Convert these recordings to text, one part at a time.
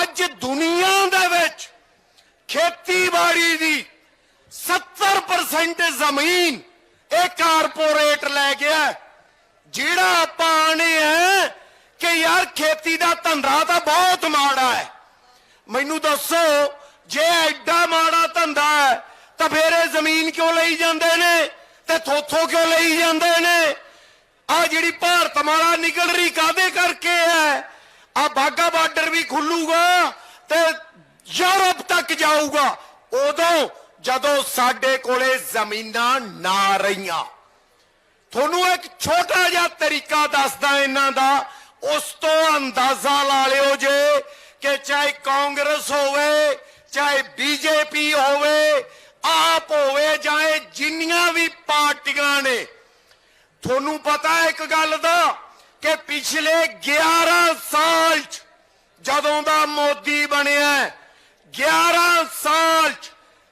ਅੱਜ ਦੁਨੀਆ ਦੇ ਵਿੱਚ ਖੇਤੀਬਾੜੀ ਦੀ 70% ਜ਼ਮੀਨ ਇਹ ਕਾਰਪੋਰੇਟ ਲੈ ਗਿਆ ਜਿਹੜਾ ਆਪਾਂ ਆਣੇ ਆ ਕਿ ਯਾਰ ਖੇਤੀ ਦਾ ਧੰਦਾ ਤਾਂ ਬਹੁਤ ਮਾੜਾ ਹੈ। ਮੈਨੂੰ ਦੱਸੋ, ਜੇ ਐਡਾ ਮਾੜਾ ਧੰਦਾ ਹੈ, ਤਾਂ ਫੇਰ ਇਹ ਜ਼ਮੀਨ ਕਿਉਂ ਲਈ ਜਾਂਦੇ ਨੇ? ਤੇ ਥੋਥੋ ਕਿਉਂ ਲਈ ਜਾਂਦੇ ਨੇ? ਆ ਜਿਹੜੀ ਭਾਰਤ ਮਾਲਾ ਨਿਕਲ ਰਹੀ ਕਾਦੇ ਕਰਕੇ ਹੈ? ਆ ਬਾਗਾ ਬਾਰਡਰ ਵੀ ਖੁੱਲੂਗਾ ਤੇ ਯੂਰਪ ਤੱਕ ਜਾਊਗਾ। ਉਦੋਂ ਜਦੋਂ ਸਾਡੇ ਕੋਲੇ ਜ਼ਮੀਨਾਂ ਨਾ ਰਹੀਆਂ। ਤੁਹਾਨੂੰ ਇੱਕ ਛੋਟਾ ਜਿਹਾ ਤਰੀਕਾ ਦੱਸਦਾ ਇਹਨਾਂ ਦਾ। ਉਸ ਤੋਂ ਅੰਦਾਜ਼ਾ ਲਾ ਲਿਓ ਜੇ ਕਿ ਚਾਹੇ ਕਾਂਗਰਸ ਹੋਵੇ, ਚਾਹੇ ਬੀਜੇਪੀ ਹੋਵੇ, ਆਪ ਹੋਵੇ ਚਾਹੇ ਜਿੰਨੀਆਂ ਵੀ ਪਾਰਟੀਆਂ ਨੇ। ਤੁਹਾਨੂੰ ਪਤਾ ਇੱਕ ਗੱਲ ਦਾ ਕਿ ਪਿਛਲੇ 11 ਸਾਲ ਚ ਜਦੋਂ ਦਾ ਮੋਦੀ ਬਣਿਆ ਹੈ, 11 ਸਾਲ ਚ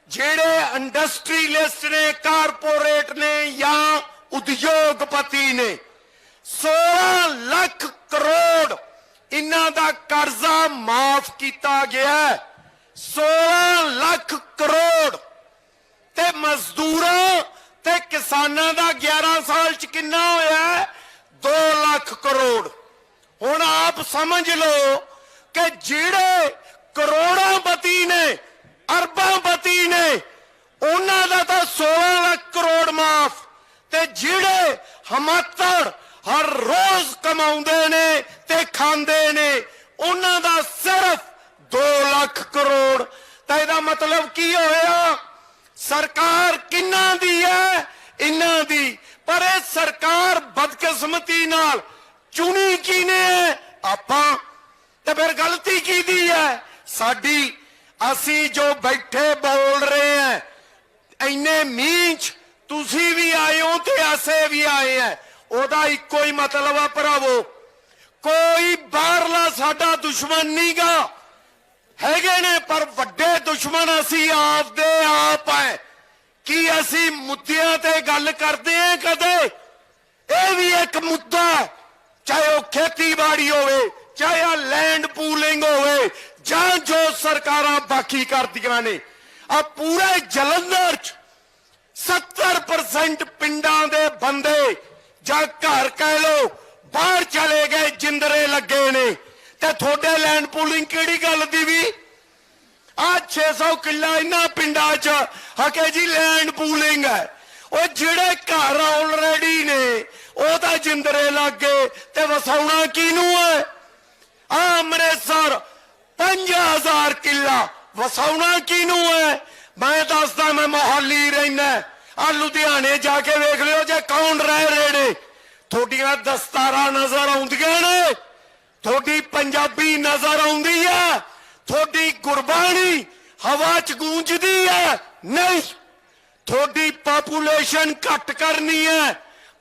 ਜਿਹੜੇ ਇੰਡਸਟਰੀਲਿਸਟ ਨੇ ਕਾਰਪੋਰੇਟ ਨੇ ਜਾਂ ਉਦਯੋਗਪਤੀ ਨੇ 16 ਲੱਖ ਕਰੋੜ ਇਹਨਾਂ ਦਾ ਕਰਜ਼ਾ ਮਾਫ ਕੀਤਾ ਗਿਆ ਹੈ। 16 ਲੱਖ ਕਰੋੜ ਤੇ ਮਜ਼ਦੂਰਾਂ ਤੇ ਕਿਸਾਨਾਂ ਦਾ 11 ਸਾਲ ਚ ਕਿੰਨਾ ਹੋਇਆ 2 ਲੱਖ ਕਰੋੜ। ਹੁਣ ਆਪ ਸਮਝ ਲਓ ਕਿ ਜਿਹੜੇ ਕਰੋੜਾਂ ਪਤੀ ਨੇ, ਅਰਬਾਂ ਪਤੀ ਨੇ, ਉਹਨਾਂ ਦਾ ਤਾਂ 16 ਲੱਖ ਕਰੋੜ ਮਾਫ। ਤੇ ਜਿਹੜੇ ਹਮਾਤੜ ਹਰ ਰੋਜ਼ ਕਮਾਉਂਦੇ ਨੇ ਤੇ ਖਾਂਦੇ ਨੇ, ਉਹਨਾਂ ਦਾ ਸਿਰਫ 2 ਲੱਖ ਕਰੋੜ। ਤਾਂ ਇਹਦਾ ਮਤਲਬ ਕੀ ਹੋਇਆ? ਸਰਕਾਰ ਕਿੰਨਾਂ ਦੀ ਹੈ? ਇਹਨਾਂ ਦੀ। ਪਰ ਇਹ ਸਰਕਾਰ ਬਦਕਿਸਮਤੀ ਨਾਲ ਚੁਣੀ ਕਿਨੇ ਹੈ? ਆਪਾਂ। ਤੇ ਫਿਰ ਗਲਤੀ ਕੀਦੀ ਹੈ? ਸਾਡੀ, ਅਸੀਂ ਜੋ ਬੈਠੇ ਬੋਲ ਰਹੇ ਹਾਂ, ਇੰਨੇ ਮੀਂਹ ਤੁਸੀਂ ਵੀ ਆਏ ਹੋ ਤੇ ਅਸੇ ਵੀ ਆਏ ਆ ਉਹਦਾ ਇੱਕੋ ਹੀ ਮਤਲਬ ਆ ਭਰਾਵੋ, ਕੋਈ ਬਾਹਰਲਾ ਸਾਡਾ ਦੁਸ਼ਮਣ ਨਹੀਂਗਾ। ਹੈਗੇ ਨੇ, ਪਰ ਵੱਡੇ ਦੁਸ਼ਮਣ ਅਸੀਂ ਆਪ ਦੇ ਆਪ ਹੈ। ਕੀ ਅਸੀਂ ਮੁੱਦਿਆਂ ਤੇ ਗੱਲ ਕਰਦੇ ਹਾਂ ਕਦੇ? ਇਹ ਵੀ ਇੱਕ ਮੁੱਦਾ ਚਾਹੇ ਉਹ ਖੇਤੀਬਾੜੀ ਹੋਵੇ, ਚਾਹੇ ਆ ਲੈਂਡ ਪੂਲਿੰਗ ਹੋਵੇ, ਜਾਂ ਜੋ ਸਰਕਾਰਾਂ ਬਾਕੀ ਕਰਦੀਆਂ ਨੇ, ਆ ਪੂਰੇ ਜਲੰਧਰ ਚ 70% ਪਿੰਡਾਂ ਦੇ ਬੰਦੇ ਜਾਂ ਘਰ ਕਹਿ ਲੋ ਬਾਹਰ ਚਲੇ ਗਏ, ਜਿੰਦਰੇ ਲੱਗੇ ਨੇ। ਤੇ ਤੁਹਾਡੇ ਲੈਂਡ ਪੂਲਿੰਗ ਕਿਹੜੀ ਗੱਲ ਦੀ ਵੀ? ਆ 600 ਕਿੱਲਾ ਇਹਨਾਂ ਪਿੰਡਾਂ 'ਚ, ਹਕੇ ਜੀ ਲੈਂਡ ਪੂਲਿੰਗ ਹੈ। ਉਹ ਜਿਹੜੇ ਘਰ ਆਲਰੇਡੀ ਨੇ, ਉਹ ਤਾਂ ਜਿੰਦਰੇ ਲੱਗ ਤੇ ਵਸਾਉਣਾ ਕਿਹਨੂੰ ਹੈ? ਆ ਅੰਮ੍ਰਿਤਸਰ 5000 ਕਿੱਲਾ, ਵਸਾਉਣਾ ਕਿਹਨੂੰ ਹੈ? ਮੈਂ ਦੱਸਦਾ, ਮੈਂ ਮੋਹਾਲੀ ਰਹਿਣਾ ਆ ਲੁਧਿਆਣੇ ਜਾ ਕੇ ਵੇਖ ਲਿਓ ਜੇ ਕੌਣ ਰਹਿ ਰਹੇ ਨੇ। ਤੁਹਾਡੀਆਂ ਦਸਤਾਰਾਂ ਨਜ਼ਰ ਆਉਂਦੀਆਂ ਨੇ। ਤੁਹਾਡੀ ਪੰਜਾਬੀ ਨਜ਼ਰ ਆਉਂਦੀ ਹੈ। ਤੁਹਾਡੀ ਗੁਰਬਾਣੀ ਹਵਾ 'ਚ ਗੂੰਜਦੀ ਹੈ। ਨਹੀਂ, ਤੁਹਾਡੀ ਪਾਪੂਲੇਸ਼ਨ ਘੱਟ ਕਰਨੀ ਹੈ,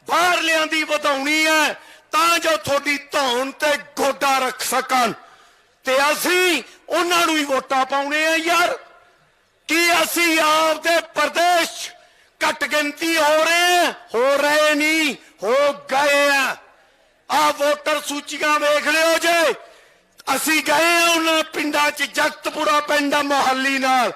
ਬਾਹਰਲਿਆਂ ਦੀ ਵਧਾਉਣੀ ਹੈ, ਤਾਂ ਜੋ ਤੁਹਾਡੀ ਧੌਣ ਤੇ ਗੋਡਾ ਰੱਖ ਸਕਣ। ਤੇ ਅਸੀਂ ਉਹਨਾਂ ਨੂੰ ਹੀ ਵੋਟਾਂ ਪਾਉਣੇ ਆ ਯਾਰ। ਕੀ ਅਸੀਂ ਆਪ ਦੇ ਪ੍ਰਦੇਸ਼ 'ਚ ਘੱਟ ਗਿਣਤੀ ਹੋ ਰਹੇ ਹਾਂ? ਹੋ ਰਹੇ ਨਹੀਂ, ਹੋ ਗਏ ਆ। ਆ ਵੋਟਰ ਸੂਚੀਆਂ ਵੇਖ ਲਿਓ ਜੇ। ਅਸੀਂ ਗਏ ਆ ਉਹਨਾਂ ਪਿੰਡਾਂ 'ਚ, ਜਗਤਪੁਰਾ ਪਿੰਡ ਆ ਮੁਹੱਲੀ ਨਾਲ।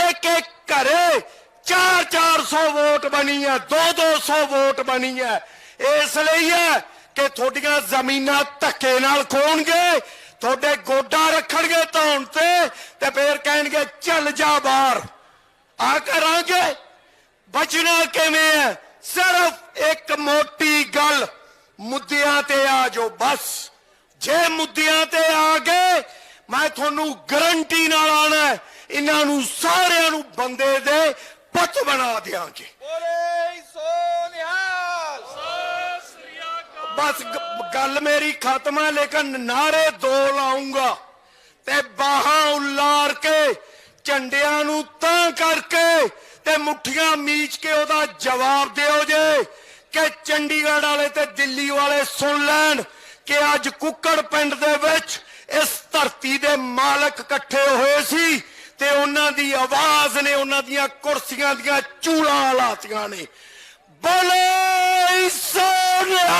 ਇੱਕ ਇੱਕ ਘਰੇ 4-400 ਵੋਟ ਬਣੀ ਆ 2-200 ਵੋਟ ਬਣੀ ਆ। ਇਸ ਲਈ ਹੈ ਕਿ ਤੁਹਾਡੀਆਂ ਜ਼ਮੀਨਾਂ ਧੱਕੇ ਨਾਲ ਖੋਣਗੇ, ਤੁਹਾਡੇ ਗੋਡਾ ਰੱਖਣਗੇ ਧੌਣ ਤੇ ਤੇ ਫੇਰ ਕਹਿਣਗੇ, ਚੱਲ ਜਾ ਬਾਹਰ। ਆ ਕਰਾਂਗੇ। ਬਚਣਾ ਕਿਵੇਂ ਹੈ ਸਿਰਫ ਇੱਕ ਮੋਟੀ ਗੱਲ, ਮੁੱਦਿਆਂ ਤੇ ਆ ਜਾਓ, ਬਸ। ਜੇ ਮੁੱਦਿਆਂ ਤੇ ਆ ਗਏ ਮੈਂ ਤੁਹਾਨੂੰ ਗਰੰਟੀ ਨਾਲ ਆਣਾ ਇਹਨਾਂ ਨੂੰ ਸਾਰਿਆਂ ਨੂੰ ਬੰਦੇ ਦੇ ਪੁੱਤ ਬਣਾ ਦਿਆਂਗੇ। ਬੋਲੇ ਬਸ ਗੱਲ ਮੇਰੀ ਖਤਮ ਹੈ ਲੇਕਿਨ ਨਾਰੇ ਦੋ ਲਾਉਂਗਾ ਤੇ ਬਾਹਾਂ ਉਲਾਰ ਕੇ ਝੰਡਿਆਂ ਨੂੰ ਤਾਂ ਕਰਕੇ ਤੇ ਮੁੱਠੀਆਂ ਮੀਚ ਕੇ ਉਹਦਾ ਜਵਾਬ ਦਿਓ ਜੇ ਕਿ ਚੰਡੀਗੜ੍ਹ ਵਾਲੇ ਤੇ ਦਿੱਲੀ ਵਾਲੇ ਸੁਣ ਲੈਣ। ਕਿ ਅੱਜ ਕੁੱਕੜ ਪਿੰਡ ਦੇ ਵਿੱਚ ਇਸ ਧਰਤੀ ਦੇ ਮਾਲਕ ਇਕੱਠੇ ਹੋਏ ਸੀ ਤੇ ਉਹਨਾਂ ਦੀ ਆਵਾਜ਼ ਨੇ ਉਹਨਾਂ ਦੀਆਂ ਕੁਰਸੀਆਂ ਦੀਆਂ ਚੂਲਾਂ ਲਾਤੀਆਂ ਨੇ। ਬੋਲੇ ਸੋਨਿਆ!